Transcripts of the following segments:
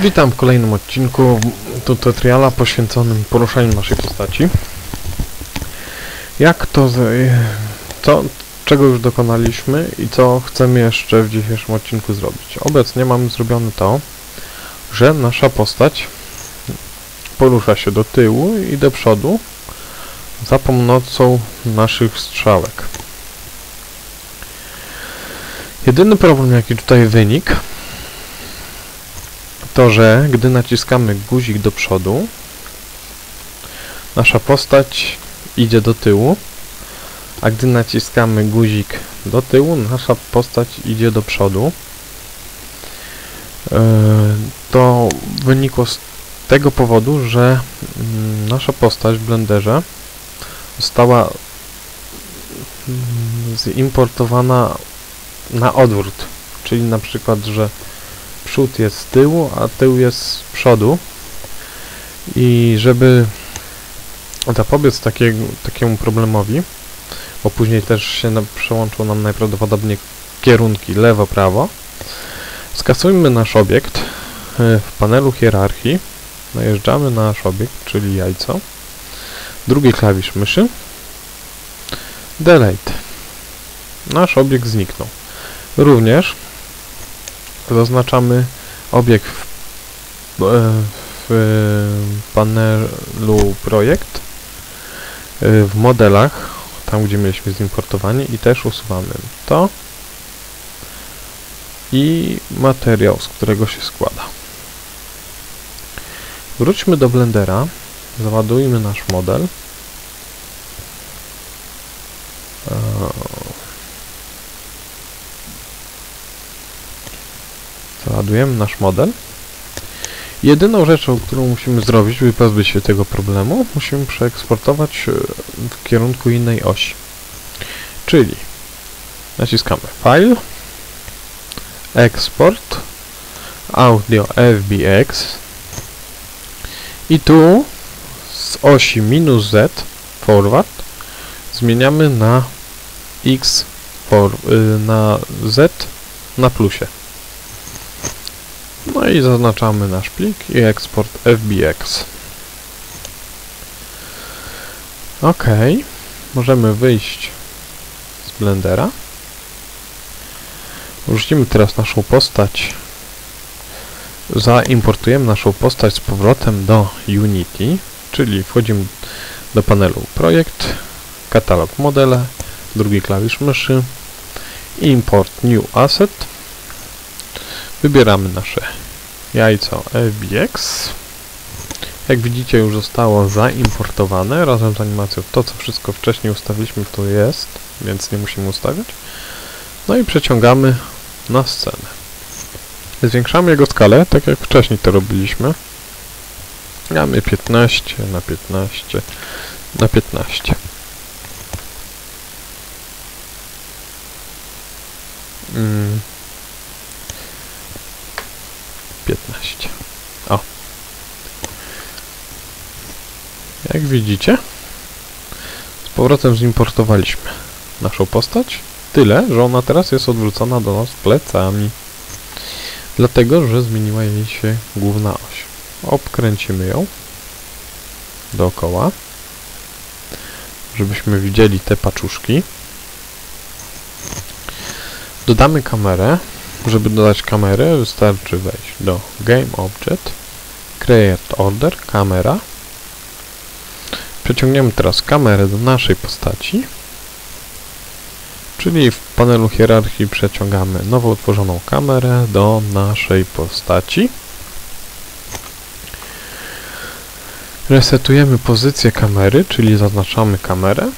Witam w kolejnym odcinku tutoriala poświęconym poruszaniu naszej postaci. Jak to, co, czego już dokonaliśmy i co chcemy jeszcze w dzisiejszym odcinku zrobić. Obecnie mamy zrobione to, że nasza postać porusza się do tyłu i do przodu za pomocą naszych strzałek. Jedyny problem jaki tutaj wynikł to, że gdy naciskamy guzik do przodu, nasza postać idzie do tyłu, a gdy naciskamy guzik do tyłu, nasza postać idzie do przodu. Yy, To wynikło z tego powodu, że mm, nasza postać w Blenderze została mm, zimportowana na odwrót, czyli na przykład, że przód jest z tyłu, a tył jest z przodu. I żeby zapobiec takiego, takiemu problemowi, bo później też się na, przełączą nam najprawdopodobniej kierunki lewo-prawo, skasujmy nasz obiekt e, w panelu hierarchii, najeżdżamy na nasz obiekt, czyli jajco, drugi klawisz myszy, delete. Nasz obiekt zniknął. Również zaznaczamy obiekt w, e, w panelu projekt e, w modelach tam gdzie mieliśmy zimportowanie i też usuwamy to. I materiał z którego się składa. Wróćmy do blendera. Załadujmy nasz model E, Załadujemy nasz model. Jedyną rzeczą, którą musimy zrobić, by pozbyć się tego problemu, musimy przeeksportować e, w kierunku innej osi. Czyli naciskamy File, Export, Audio FBX i tu z osi minus Z, forward, zmieniamy na X, for, y, na Z na plusie. No i zaznaczamy nasz plik i eksport FBX. OK. Możemy wyjść z Blendera. Wrzucimy teraz naszą postać. Zaimportujemy naszą postać z powrotem do Unity, czyli wchodzimy do panelu Projekt, Katalog Modele, drugi klawisz myszy, Import New Asset Wybieramy nasze jajco FBX. Jak widzicie już zostało zaimportowane razem z animacją. To co wszystko wcześniej ustawiliśmy to jest, więc nie musimy ustawiać. No i przeciągamy na scenę. Zwiększamy jego skalę, tak jak wcześniej to robiliśmy. Mamy 15 na 15 na 15. Mm. 15. O. Jak widzicie, z powrotem zimportowaliśmy naszą postać. Tyle, że ona teraz jest odwrócona do nas plecami. Dlatego, że zmieniła jej się główna oś. Obkręcimy ją dookoła, żebyśmy widzieli te paczuszki. Dodamy kamerę, żeby dodać kamerę, wystarczy wejść do Game Object, Create Order, kamera. Przeciągniemy teraz kamerę do naszej postaci, czyli w panelu hierarchii przeciągamy nowo utworzoną kamerę do naszej postaci. Resetujemy pozycję kamery, czyli zaznaczamy kamerę.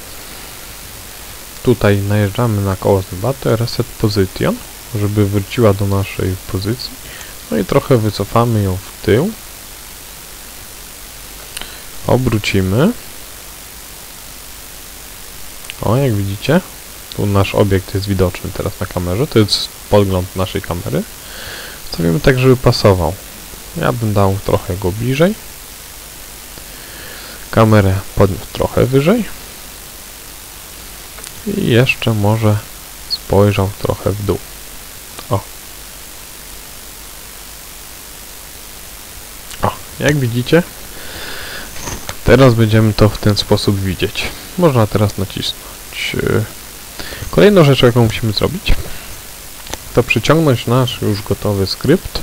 Tutaj najeżdżamy na koło zębate, Reset Position żeby wróciła do naszej pozycji. No i trochę wycofamy ją w tył. Obrócimy. O, jak widzicie, tu nasz obiekt jest widoczny teraz na kamerze. To jest podgląd naszej kamery. Stawimy tak, żeby pasował. Ja bym dał trochę go bliżej. Kamerę podniósł trochę wyżej. I jeszcze może spojrzał trochę w dół. Jak widzicie, teraz będziemy to w ten sposób widzieć. Można teraz nacisnąć. y, Kolejną rzeczą, jaką musimy zrobić, to przyciągnąć nasz już gotowy skrypt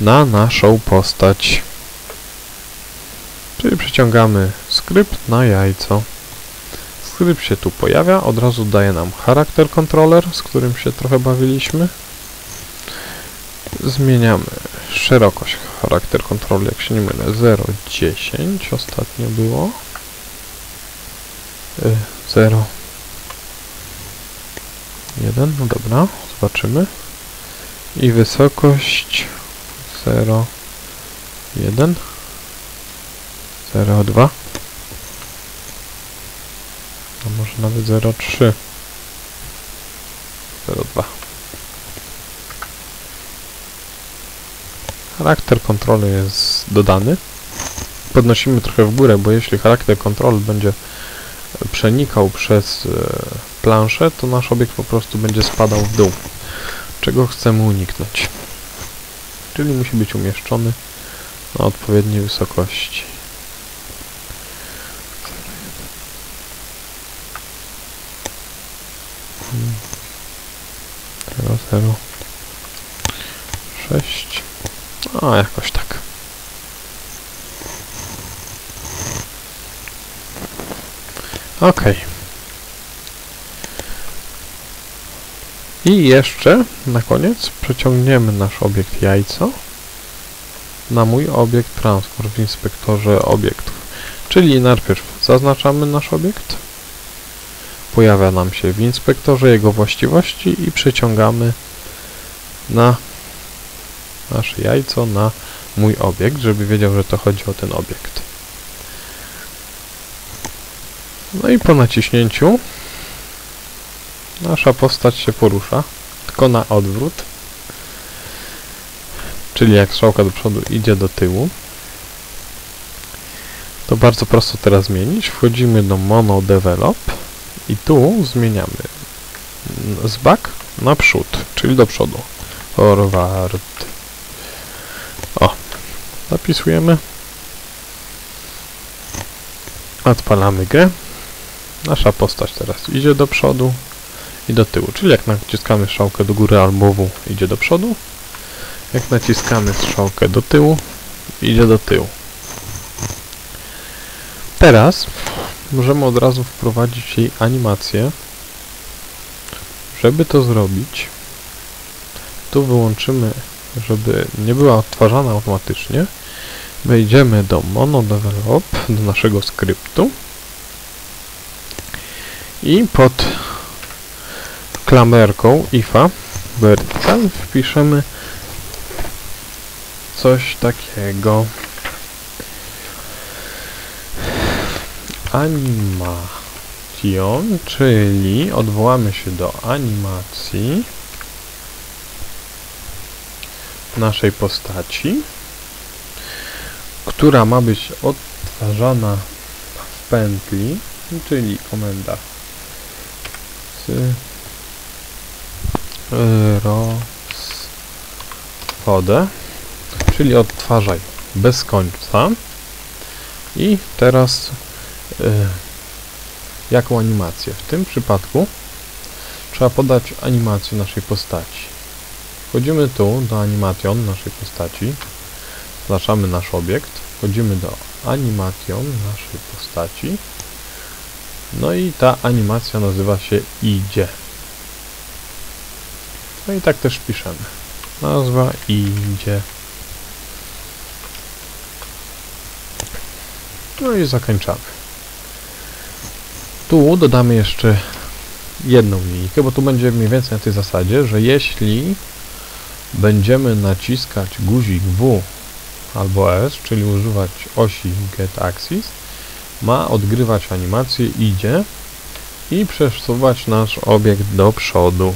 na naszą postać. Czyli przyciągamy skrypt na jajco. Skrypt się tu pojawia, od razu daje nam charakter controller, z którym się trochę bawiliśmy. Zmieniamy szerokość charakter controller, jak się nie mylę, 0,10 ostatnio było. Y, 0 1, no dobra, zobaczymy. I wysokość 0 1 0 2 a może nawet 0,3 0,2 Charakter kontroli jest dodany. Podnosimy trochę w górę, bo jeśli charakter kontroli będzie przenikał przez e, planszę, to nasz obiekt po prostu będzie spadał w dół, czego chcemy uniknąć. Czyli musi być umieszczony na odpowiedniej wysokości. 0, 0, 6. A, jakoś tak. Ok. I jeszcze na koniec przeciągniemy nasz obiekt jajco na mój obiekt transport w inspektorze obiektów. Czyli najpierw zaznaczamy nasz obiekt, pojawia nam się w inspektorze jego właściwości i przeciągamy na nasze jajco na mój obiekt, żeby wiedział, że to chodzi o ten obiekt. No i po naciśnięciu nasza postać się porusza, tylko na odwrót. Czyli jak strzałka do przodu idzie do tyłu. To bardzo prosto teraz zmienić. Wchodzimy do Mono Develop i tu zmieniamy z back na przód, czyli do przodu. Forward. Zapisujemy. Odpalamy grę. Nasza postać teraz idzie do przodu i do tyłu, czyli jak naciskamy strzałkę do góry albo w idzie do przodu, jak naciskamy strzałkę do tyłu, idzie do tyłu. Teraz możemy od razu wprowadzić jej animację. Żeby to zrobić, tu wyłączymy, żeby nie była odtwarzana automatycznie. Wejdziemy do MonoDevelop, do naszego skryptu. I pod klamerką ifa vertical wpiszemy coś takiego. Animation, czyli odwołamy się do animacji naszej postaci, która ma być odtwarzana w pętli, czyli komenda rozwodę, czyli odtwarzaj bez końca. I teraz y, jaką animację? W tym przypadku trzeba podać animację naszej postaci. Wchodzimy tu do animation naszej postaci, zaznaczamy nasz obiekt, wchodzimy do animation naszej postaci, no i ta animacja nazywa się idzie. No i tak też piszemy. Nazwa idzie. No i zakończamy. Tu dodamy jeszcze jedną linijkę, bo tu będzie mniej więcej na tej zasadzie, że jeśli będziemy naciskać guzik W albo S, czyli używać osi Get Axis, ma odgrywać animację idzie i przesuwać nasz obiekt do przodu.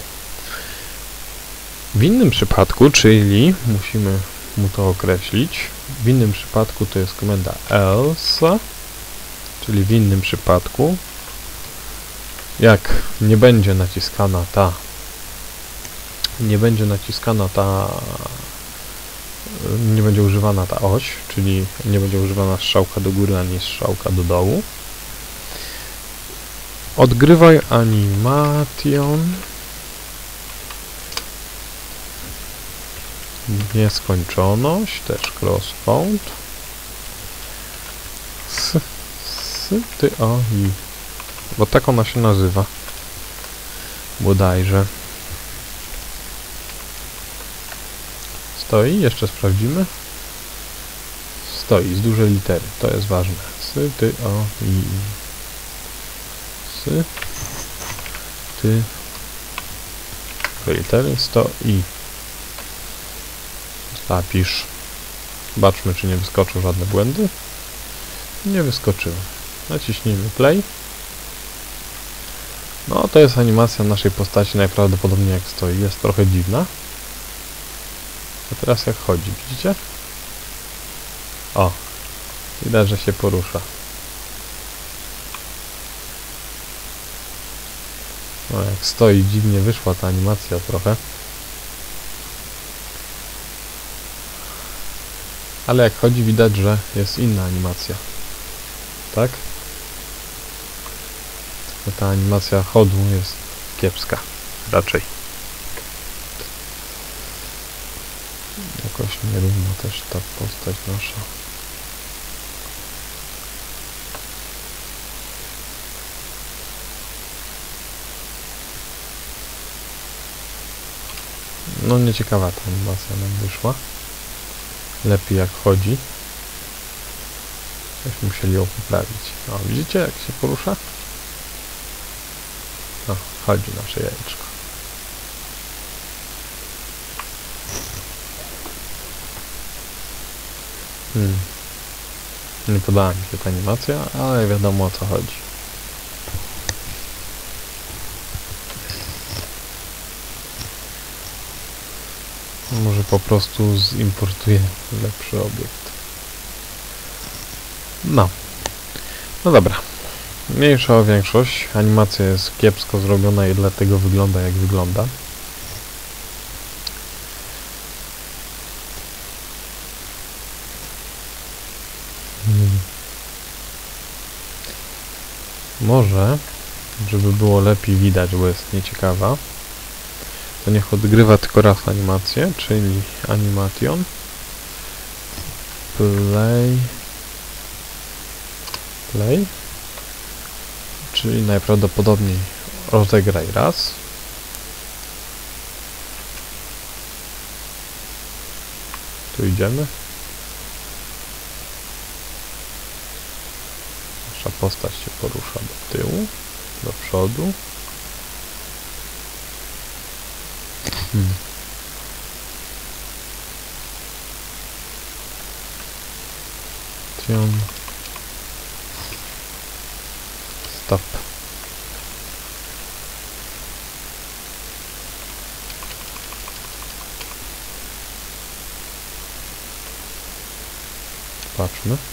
W innym przypadku, czyli musimy mu to określić, w innym przypadku to jest komenda else, czyli w innym przypadku, jak nie będzie naciskana ta nie będzie naciskana ta nie będzie używana ta oś, czyli nie będzie używana strzałka do góry ani strzałka do dołu. Odgrywaj animation. Nieskończoność, też crossfold. S, s, ty, o, i. Bo tak ona się nazywa. Bodajże. Stoi, jeszcze sprawdzimy. Stoi, z dużej litery, to jest ważne. Sy, ty, o, i. Sy, ty. Litery, stoi. Zapisz. Zobaczmy, czy nie wyskoczą żadne błędy. Nie wyskoczyły. Naciśnijmy play. No, to jest animacja naszej postaci najprawdopodobniej jak stoi. Jest trochę dziwna. A teraz jak chodzi, widzicie? O, widać, że się porusza. No, jak stoi, dziwnie wyszła ta animacja trochę. Ale jak chodzi, widać, że jest inna animacja. Tak? Ta animacja chodu jest kiepska. Raczej. Jakoś nierówno też ta postać nasza. No nieciekawa ta animacja nam wyszła. Lepiej jak chodzi. Byśmy musieli ją poprawić. O, widzicie jak się porusza? O, chodzi nasze jajeczko. Hmm. Nie podoba mi się ta animacja, ale wiadomo o co chodzi. Może po prostu zimportuję lepszy obiekt. No. No dobra. Mniejsza o większość. Animacja jest kiepsko zrobiona i dlatego wygląda jak wygląda. Może, żeby było lepiej widać, bo jest nieciekawa, to niech odgrywa tylko raz animację, czyli animation. Play. Play. Czyli najprawdopodobniej rozegraj raz. Tu idziemy nasza postać się porusza do tyłu do przodu Hmm. Tion. Stop. Patrzmy.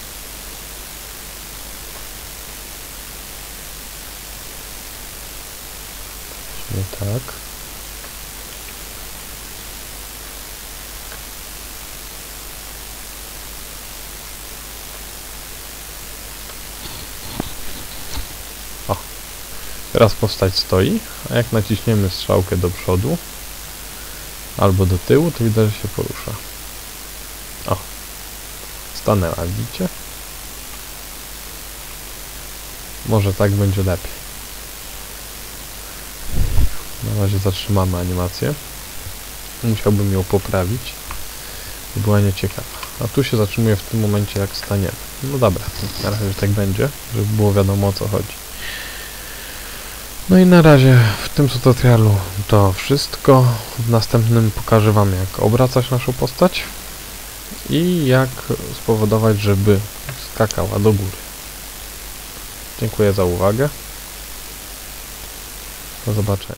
Tak. Teraz postać stoi, a jak naciśniemy strzałkę do przodu albo do tyłu, to widać, że się porusza. O, stanęła, widzicie? Może tak będzie lepiej. Na razie zatrzymamy animację. Musiałbym ją poprawić. Była nieciekawa. A tu się zatrzymuje w tym momencie, jak staniemy. No dobra, na razie tak będzie, żeby było wiadomo o co chodzi. No i na razie w tym tutorialu to wszystko. W następnym pokażę Wam jak obracać naszą postać i jak spowodować, żeby skakała do góry. Dziękuję za uwagę. Do zobaczenia.